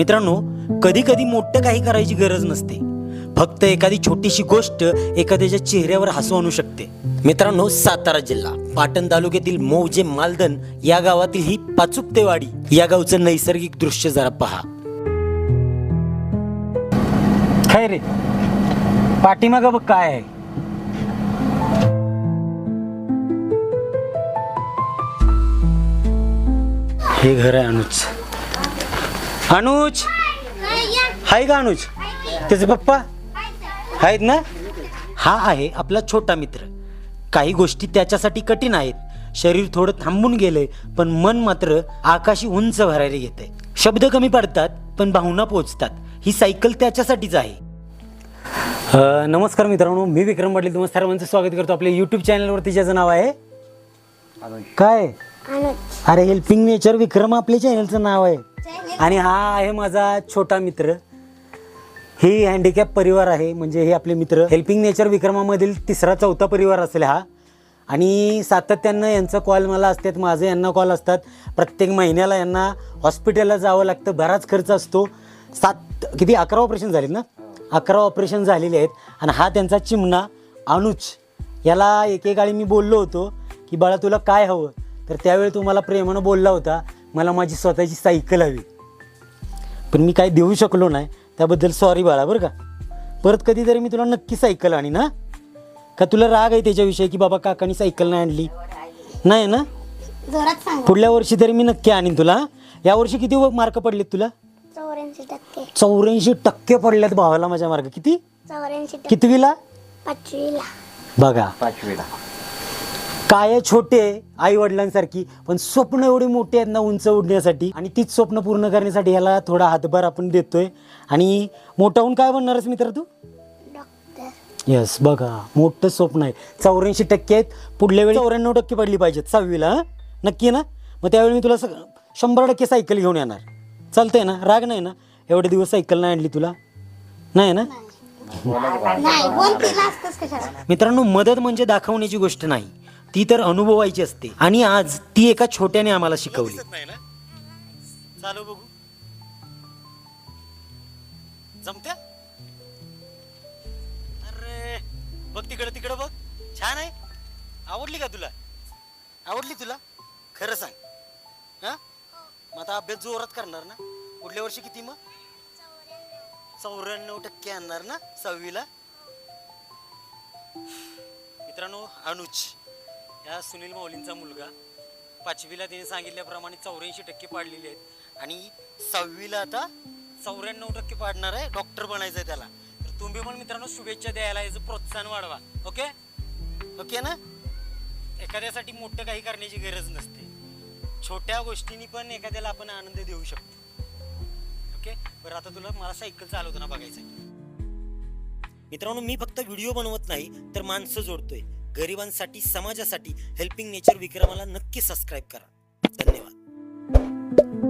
मित्रांनो कधी कधी मोठं काही करायची गरज नसते. फक्त एखादी छोटीशी गोष्ट एखाद्याच्या चेहऱ्यावर हसू आणू शकते. मित्रांनो सातारा जिल्हा पाटण तालुक्यातील मौजे मालदन या गावातील ही पाचुपतेवाडी या गावचं नैसर्गिक दृश्य जरा पहा. काय रे पाठीमाग बघ काय आहे. हे घर आहे अनुज. अनुज? हाय का अनुज? त्याचे पप्पा? आहेत ना? हा आहे आपला छोटा मित्र. काही गोष्टी त्याच्यासाठी कठीण आहेत. शरीर थोडं थांबून गेलंय पण मन मात्र आकाशी उंच भरायला घेते शब्द कमी पडतात पण भावना पोचतात. ही सायकल त्याच्यासाठीच आहे. नमस्कार मित्रांनो मी विक्रम पाटील तुम्हाला सर्वांचं स्वागत करतो आपल्या युट्यूब चॅनलवरती ज्याचं नाव आहे? काय? अरे हेल्पिंग नेचर विक्रम आपल्या चॅनलचं नाव आहे. आणि हा आहे माझा छोटा मित्र. ही हँडिकॅप परिवार आहे. म्हणजे हे आपले मित्र. हेल्पिंग नेचर विक्रमामधील तिसरा चौथा परिवार असेल हा. आणि सातत्यानं यांचा कॉल मला असतात माझे यांना कॉल असतात. प्रत्येक महिन्याला यांना हॉस्पिटलला जावं लागतं. बराच खर्च असतो. सात किती? अकरा ऑपरेशन झालेत ना? अकरा ऑपरेशन झालेले आहेत. आणि हा त्यांचा चिमणा अनुज. याला एकेकाळी मी बोललो होतो की बाळा तुला काय हवं? तर त्यावेळी तू मला प्रेमानं बोलला होता. मला माझी स्वतःची सायकल हवी. पण मी काही देऊ शकलो नाही त्याबद्दल सॉरी बाळा बरं का? परत कधीतरी मी तुला नक्की सायकल आणि ना का तुला राग आहे त्याच्याविषयी की बाबा काकानी सायकल नाही आणली? नाही ना? जोरात सांग. पुढल्या वर्षी तरी मी नक्की आणीन तुला या वर्षी किती मार्क पडलेत तुला? चौऱ्याऐंशी टक्के. चौऱ्याऐंशी टक्के पडल्यात भावाला माझ्या मार्क किती? चौऱ्याऐंशी टक्के. कितवीला? पाचवीला. बघा. काय छोटे आई वडिलांसारखी पण स्वप्न एवढी मोठी आहेत ना उंच उडण्यासाठी. आणि तीच स्वप्न पूर्ण करण्यासाठी ह्याला थोडा हातभार आपण देतोय. आणि मोठा होऊन काय बनणारच मित्र तू? डॉक्टर येस बघा मोठं स्वप्न आहे. चौऱ्याऐंशी टक्के आहेत. पुढल्या वेळी चौऱ्याण्णव टक्के पडली पाहिजेत सहावीला हं? नक्की ना? मग त्यावेळी मी तुला स- शंभर टक्के सायकल घेऊन येणार. चालतंय ना? राग नाही ना? एवढे दिवस सायकल नाही आणली तुला? नाही ना? नाही. कशाला? मित्रांनो मदत म्हणजे दाखवण्याची गोष्ट नाही. ती तर अनुभवायची असते. आणि आज ती एका छोट्याने आम्हाला शिकवली. चालू बघू. जमत्या? अरे बघ तिकडं तिकडं बघ. छान आहे. आवडली का तुला? आवडली तुला? खरं सांग. हा? मग आता अभ्यास जोरात करणार ना? पुढल्या वर्षी किती मग? चौऱ्याण्णव टक्के आणणार ना सहावीला? मित्रांनो अनुज. या सुनील माऊलींचा मुलगा. पाचवीला त्याने सांगितल्याप्रमाणे चौऱ्याऐंशी टक्के पाडलेले आहेत. आणि सहावीला आता चौऱ्याण्णव टक्के पाडणार आहे. डॉक्टर बनायचं आहे त्याला. तर तुम्ही पण मित्रांनो शुभेच्छा द्यायला याचं प्रोत्साहन वाढवा. ओके? ओके ना? एखाद्यासाठी मोठं काही करण्याची गरज नसते. छोट्या गोष्टींनी पण एखाद्याला आपण आनंद देऊ शकतो. ओके? बरं आता तुला मला सायकल चालवताना बघायचं आहे मित्रांनो मी फक्त व्हिडिओ बनवत नाही तर माणसं जोडतोय. गरिबांसाठी समाजासाठी हेल्पिंग नेचर विक्रमाला नक्की सबस्क्राईब करा. धन्यवाद.